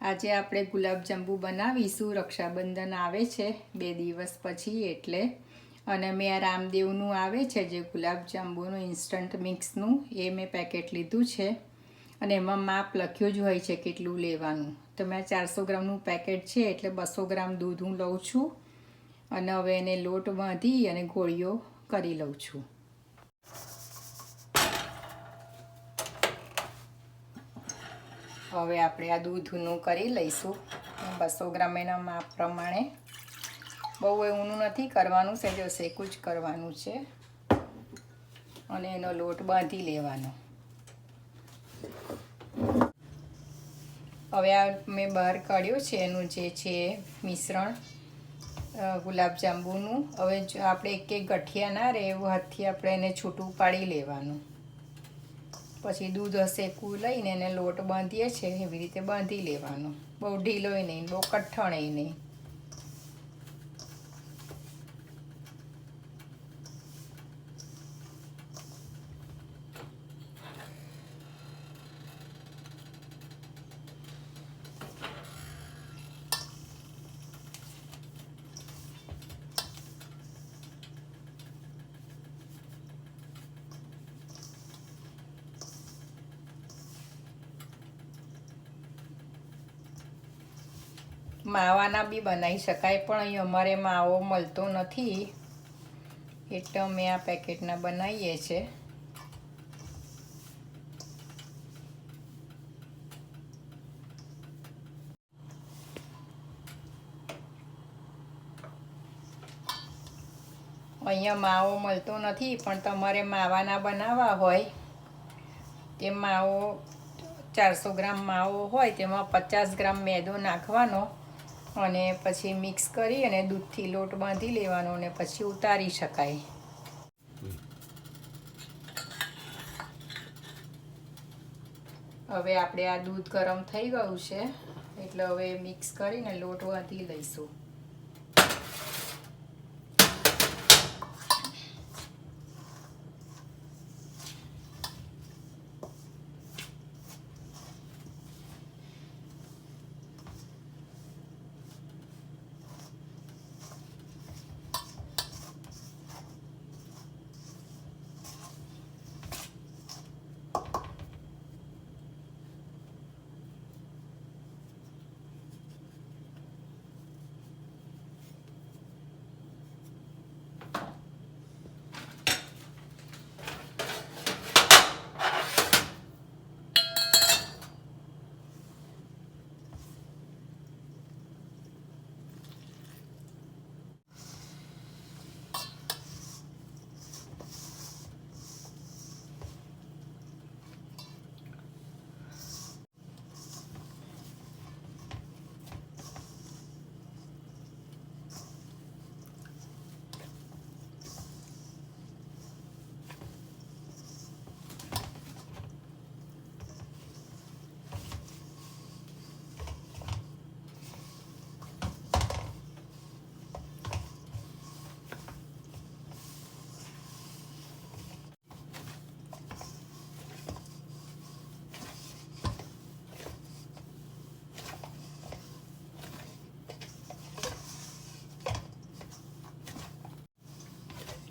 આજે આપણે ગુલાબજાંબુ બનાવીશું. રક્ષાબંધન આવે છે બે દિવસ પછી એટલે. અને મેં આ રામદેવનું આવે છે, જે ગુલાબજાંબુનું ઇન્સ્ટન્ટ મિક્સનું એ મેં પેકેટ લીધું છે. અને એમાં માપ લખ્યું જ હોય છે કેટલું લેવાનું. તો મેં ચારસો ગ્રામનું પેકેટ છે એટલે બસો ગ્રામ દૂધ હું લઉં છું. અને હવે એને લોટ બાંધી અને ગોળીઓ કરી લઉં છું. હવે આપણે આ દૂધનું કરી લઈશું. બસો ગ્રામ એના માપ પ્રમાણે. બહુ ઊનું નથી કરવાનું છે જો શેકું જ કરવાનું છે. અને એનો લોટ બાંધી લેવાનો. હવે આ મેં બહાર કાઢ્યું છે, એનું જે છે મિશ્રણ ગુલાબજાંબુનું હવે આપણે એક એક ગઠિયા ના રહે, એવું હાથથી આપણે એને છૂટું પાડી લેવાનું. પછી દૂધ હશે કું લઈને એને લોટ બાંધીએ છીએ, એવી રીતે બાંધી લેવાનો. બહુ ઢીલોય નહીં, બહુ કઠણય નહીં. માવાના બી બનાવી શકાય, પણ અહીં અમારે માવો મળતો નથી. એટલે અમે આ પેકેટના બનાવીએ છીએ. અહીંયા માવો મળતો નથી, પણ તમારે માવાના બનાવવા હોય, તે માવો ચારસો ગ્રામ માવો હોય, તેમાં પચાસ ગ્રામ મેદો નાખવાનો. અને પછી મિક્સ કરી અને દૂધથી લોટ બાંધી લેવાનો અને પછી ઉતારી શકાય. હવે આપણે આ દૂધ ગરમ થઈ ગયું છે, એટલે હવે મિક્સ કરીને લોટ બાંધી લઈશું.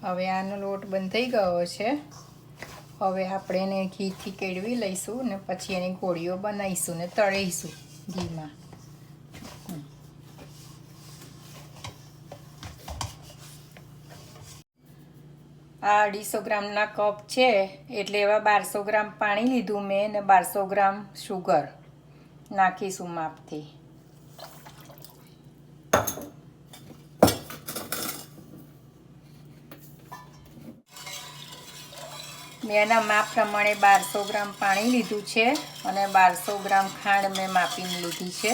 હવે આનો લોટ બંધ થઈ ગયો છે. હવે આપણે એને ઘીથી કેળવી લઈશું ને પછી એની ગોળીઓ બનાવીશું ને તળીશું ઘીમાં. આ અઢીસો ગ્રામના કપ છે એટલે એવા બારસો ગ્રામ પાણી લીધું મેં ને બારસો ગ્રામ શુગર નાખીશું માપથી. મેં એના માપ પ્રમાણે બારસો ગ્રામ પાણી લીધું છે અને બારસો ગ્રામ ખાંડ મેં માપીને લીધી છે.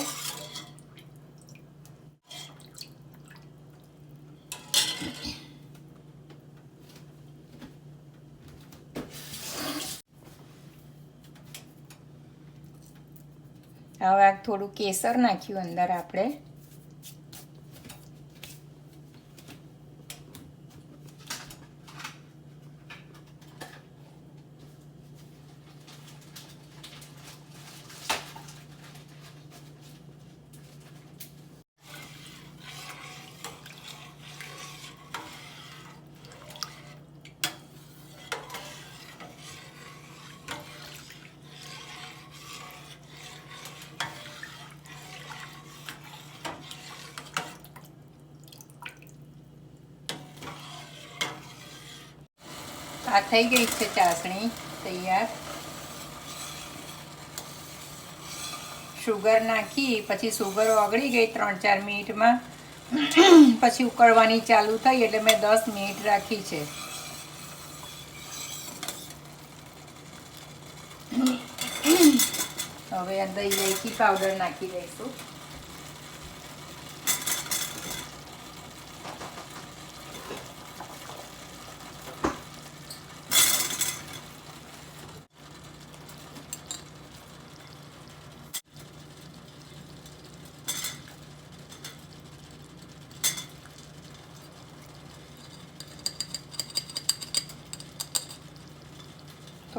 હવે થોડું કેસર નાખ્યું અંદર આપણે. આ થઈ ગઈ છે ચાસણી, તૈયાર. શુગર નાખી, પછી સુગર ઓગળી ગઈ ત્રણ ચાર મિનિટમાં. પછી ઉકળવાની ચાલુ થઈ એટલે મેં દસ મિનિટ રાખી છે. હવે અંદર ઇલાયચી પાવડર નાખી દઈશું.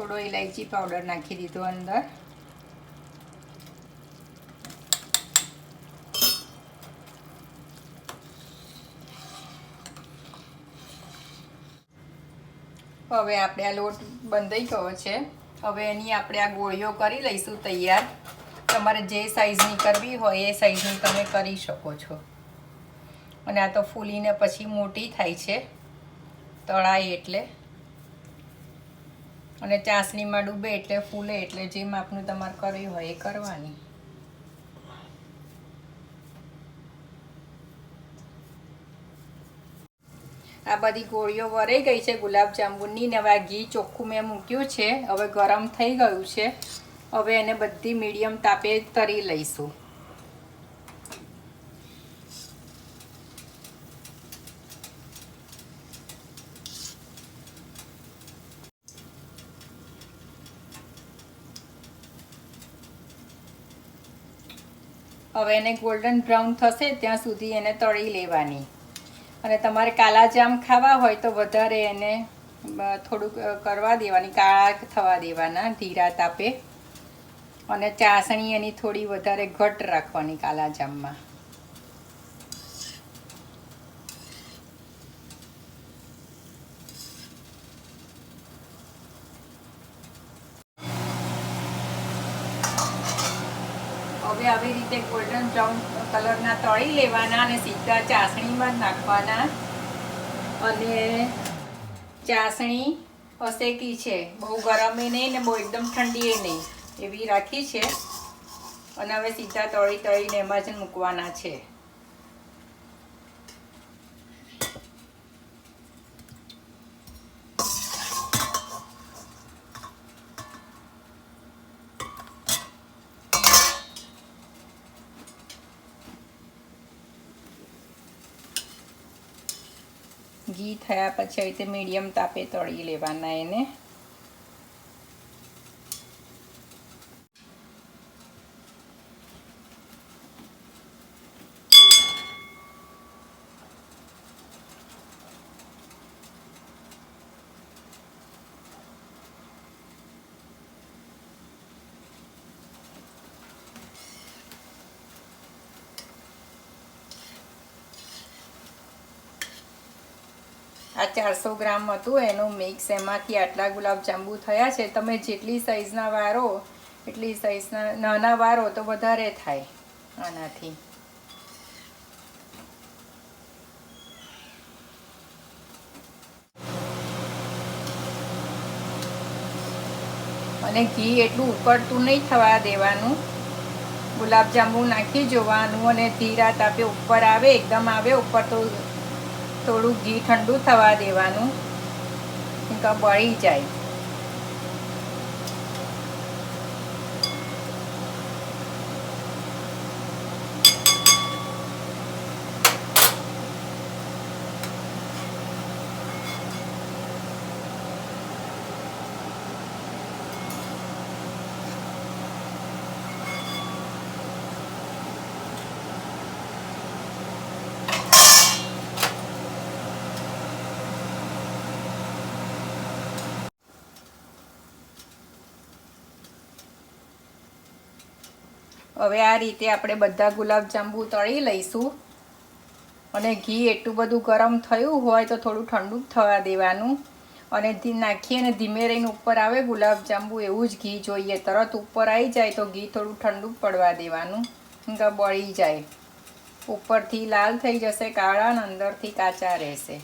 થોડો ઇલાયચી પાવડર નાખી દીધો અંદર. હવે આપણે આ લોટ બંધાઈ ગયો છે. હવે એની આપણે આ ગોળીઓ કરી લઈશું તૈયાર. તમારે જે સાઈઝની કરવી હોય એ સાઈઝની તમે કરી શકો છો. અને આ તો ફૂલીને પછી મોટી થાય છે. તળાય એટલે. અને ચાસણીમાં ડૂબે એટલે ફૂલે એટલે જે માપનું તમારે કર્યું હોય એ કરવાની. આ બધી ગોળીઓ વરાઈ ગઈ છે, ગુલાબ જાંબુની ને હવે આ ઘી ચોખ્ખું મેં મૂક્યું છે, હવે ગરમ થઈ ગયું છે. હવે એને બધી મીડિયમ તાપે તરી લઈશું. હવે એને ગોલ્ડન બ્રાઉન થશે, ત્યાં સુધી એને તળી લેવાની. અને તમારે કાલા જામ ખાવા હોય તો વધારે એને થોડુંક કરવા દેવાની, કાળા થવા દેવાના, ધીરા તાપે. અને ચાસણી એની થોડી વધારે ઘટ રાખવાની કાલા જામમાં હવે આવી રીતે ગોલ્ડન બ્રાઉન કલરના તળી લેવાના અને સીધા ચાસણીમાં નાખવાના. અને ચાસણી અસેકી છે. બહુ ગરમે નહીં ને બહુ એકદમ ઠંડીએ નહીં. એવી રાખી છે. અને હવે સીધા તળી તળીને એમાં જ મૂકવાના છે. ઘી થયા પછી આવી રીતે મીડિયમ તાપે તળી લેવાના એને. આ ચારસો ગ્રામ હતું, એનું મિક્સ એમાંથી આટલા ગુલાબજાંબુ થયા છે. તમે જેટલી સાઇઝના વારો, એટલી સાઇઝના નાના વારો તો વધારે થાય આનાથી. અને ઘી એટલું ઉકળતું નહીં થવા દેવાનું. ગુલાબજાંબુ નાખી જોવાનું અને ધીરા તાપે ઉપર આવે, એકદમ આવે, ઉપર તો થોડું ઘી ઠંડુ થવા દેવાનું. બળી જાય. હવે આ રીતે આપણે બધા ગુલાબજાંબુ તળી લઈશું. અને ઘી એટલું બધું ગરમ થયું હોય તો થોડું ઠંડુ થવા દેવાનું. અને નાખીએ અને ધીમે રહીને ઉપર આવે ગુલાબજાંબુ, એવું જ ઘી જોઈએ. તરત ઉપર આવી જાય તો ઘી થોડું ઠંડુ પડવા દેવાનું. બળી જાય. ઉપરથી લાલ થઈ જશે, કાળા, અને અંદરથી કાચા રહેશે.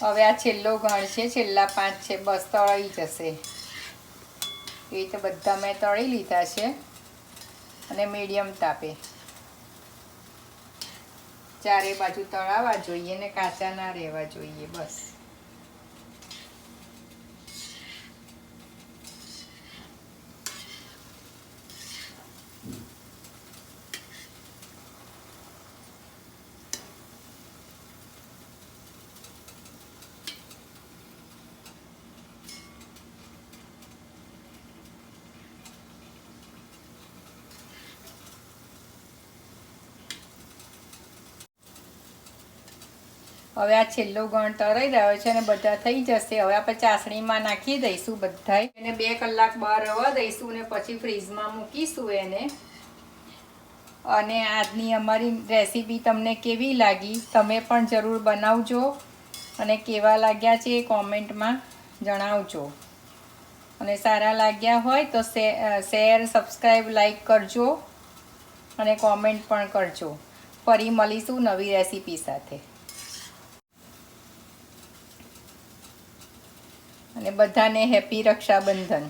હવે આ છેલ્લો ગણ છે, છેલ્લા પાંચ છે, બસ તળાઈ જશે. એ તો બધા મેં તળી લીધા છે અને મીડિયમ તાપે. ચારે બાજુ તળાવવા જોઈએ ને કાચા ના રહેવા જોઈએ, બસ. હવે આ છેલ્લો ગણ તરાઈ રહ્યો છે અને બધા થઈ જશે. હવે આપણે ચાસણીમાં નાખી દઈશું બધાય. એને બે કલાક બહાર રવા દઈશું અને પછી ફ્રીજમાં મૂકીશું એને. અને આજની અમારી રેસીપી તમને કેવી લાગી તમે પણ જરૂર બનાવજો અને કેવા લાગ્યા છે એ કોમેન્ટમાં જણાવજો. અને સારા લાગ્યા હોય તો શેર સબસ્ક્રાઈબ લાઈક કરજો અને કોમેન્ટ પણ કરજો. ફરી મળીશું નવી રેસીપી સાથે. અને બધાને હેપી રક્ષાબંધન.